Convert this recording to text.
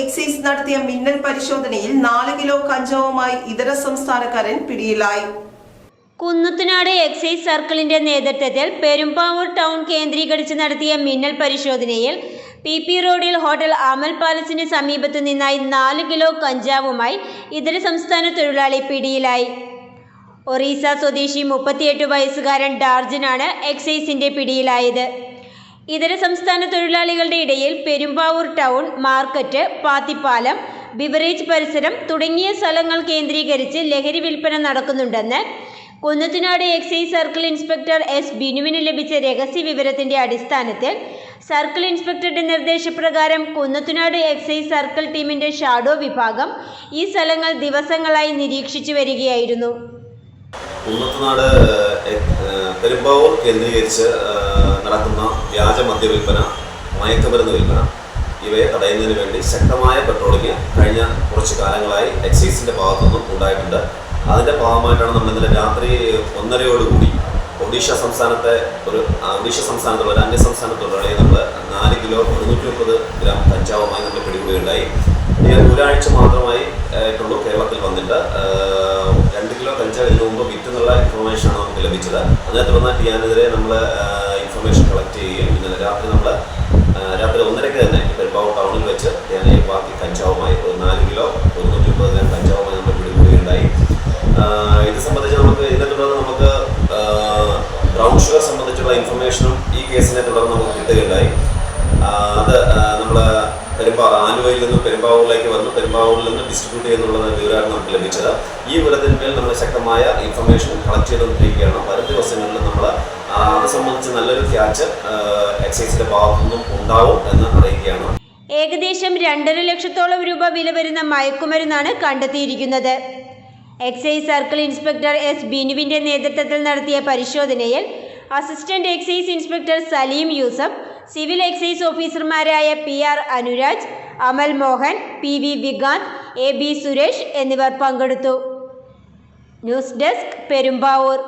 Excise നടത്തിയ മിന്നൽ പരിശോധനയിൽ നാല് കിലോ കഞ്ചാവുമായി ഇതര സംസ്ഥാനക്കാരൻ പിടിയിലായി. കുന്നത്തുനാട് എക്സൈസ് സർക്കിളിന്റെ നേതൃത്വത്തിൽ പെരുമ്പാവൂർ ടൗൺ കേന്ദ്രീകരിച്ച് നടത്തിയ മിന്നൽ പരിശോധനയിൽ പി പി റോഡിൽ ഹോട്ടൽ അമൽ പാലസിന് സമീപത്തു നിന്നായി നാല് കിലോ കഞ്ചാവുമായി ഇതര സംസ്ഥാന തൊഴിലാളി പിടിയിലായി. ഒറീസ സ്വദേശി മുപ്പത്തിയെട്ട് വയസ്സുകാരൻ ഡാർജിനാണ് എക്സൈസിന്റെ പിടിയിലായത്. ഇതര സംസ്ഥാന തൊഴിലാളികളുടെ ഇടയിൽ Perumbavoor town market Pathippalam beverage പരിസരം തുടങ്ങിയ സ്ഥലങ്ങൾ കേന്ദ്രീകരിച്ച് ലഹരി വിൽപ്പന നടക്കുന്നുണ്ടെന്ന് Kunnathunad excise circle inspector S ബിനുവിന് ലഭിച്ച രഹസ്യ വിവരത്തിന്റെ അടിസ്ഥാനത്തിൽ സർക്കിൾ ഇൻസ്പെക്ടറുടെ നിർദ്ദേശപ്രകാരം കുന്നത്തുനാട് എക്സൈസ് സർക്കിൾ ടീമിന്റെ ഷാഡോ വിഭാഗം ഈ സ്ഥലങ്ങൾ ദിവസങ്ങളായി നിരീക്ഷിച്ചു വരികയായിരുന്നു. കുന്നത്തുനാട് പെരുമ്പാവൂർ കേന്ദ്രീകരിച്ച് നടക്കുന്ന വ്യാജ മദ്യവിൽപ്പന മയക്കുമരുന്ന് വിൽപ്പന ഇവയെ തടയുന്നതിന് വേണ്ടി ശക്തമായ പെട്രോളിംഗ് കഴിഞ്ഞ കുറച്ച് കാലങ്ങളായി എക്സൈസിന്റെ ഭാഗത്തുനിന്നും ഉണ്ടായിട്ടുണ്ട്. അതിന്റെ ഭാഗമായിട്ടാണ് നമ്മൾ ഇന്നലെ രാത്രി ഒന്നരയോടുകൂടി ഒഡീഷ സംസ്ഥാനത്തെ ഒരു ഒഡീഷ സംസ്ഥാനത്തുള്ള ഒരു അന്യ തൊഴിലാളിയെ നമ്മൾ നാല് കിലോ ഇരുന്നൂറ്റി മുപ്പത് ഗ്രാം കഞ്ചാവുമായി നമ്മൾ പിടികൂടുകയുണ്ടായി. ഞാൻ ഒരാഴ്ച മാത്രമായി ആയിട്ടുള്ളൂ കേരളത്തിൽ വന്നിട്ട്. രണ്ട് കിലോ കഞ്ചാവ് ഇതിനു മുമ്പ് വിറ്റെന്നുള്ള ഇൻഫർമേഷനാണ് നമുക്ക് ലഭിച്ചത്. അതിനെ തുടർന്ന് ടിയാനെതിരെ നമ്മൾ ഇൻഫർമേഷൻ കളക്ട് ചെയ്യുകയും ഇന്നലെ രാത്രി നമ്മൾ രാത്രി ഒന്നരയ്ക്ക് തന്നെ പെരുമ്പാവൂർ ടൗണിൽ വെച്ച് ഞാൻ ബാക്കി കഞ്ചാവുമായി ഒരു നാല് കിലോ ഒരു മുപ്പത് ഗ്രാം കഞ്ചാവുമായി നമ്മൾ പിടികൂടുകയുണ്ടായി ഇത് സംബന്ധിച്ച് നമുക്ക് ഇതിനെ തുടർന്ന് നമുക്ക് ബ്രൗൺ ഷുഗർ സംബന്ധിച്ചുള്ള ഇൻഫർമേഷനും ഈ കേസിനെ തുടർന്ന് നമുക്ക് കിട്ടുകയുണ്ടായി. അത് നമ്മൾ പെരുമ്പാ ആലുവയിൽ നിന്ന് പെരുമ്പാവൂരിലേക്ക് വന്ന്. പെരുമ്പാവൂരിൽ നിന്ന് ഡിസ്ട്രിബ്യൂട്ട് ചെയ്യുന്നുള്ള വിവരമാണ് നമുക്ക് ലഭിച്ചത്. ഈ വിവരത്തിന്മേൽ നമ്മൾ ശക്തമായ ഇൻഫർമേഷൻ കളക്ട് ചെയ്തുകൊണ്ടിരിക്കുകയാണ്. അത് സംബന്ധിച്ച് നല്ലൊരു ക്യാച്ച് എക്സൈസിന്റെ ഭാഗത്തു നിന്നും ഉണ്ടാവും എന്ന് അറിയിക്കുകയാണ്. ഏകദേശം രണ്ടര ലക്ഷത്തോളം രൂപ വില വരുന്ന മയക്കുമരുന്നാണ് കണ്ടെത്തിയിരിക്കുന്നത്. എക്സൈസ് സർക്കിൾ ഇൻസ്പെക്ടർ എസ് ബിനുവിന്റെ നേതൃത്വത്തിൽ നടത്തിയ പരിശോധനയിൽ assistant excise inspector Saleem Yusuf civil excise ഓഫീസർമാരായ P R Anuraj Amal Mohan P V Vikanth A B Suresh എന്നിവർ പങ്കെടുത്തു. News desk Perumbavoor.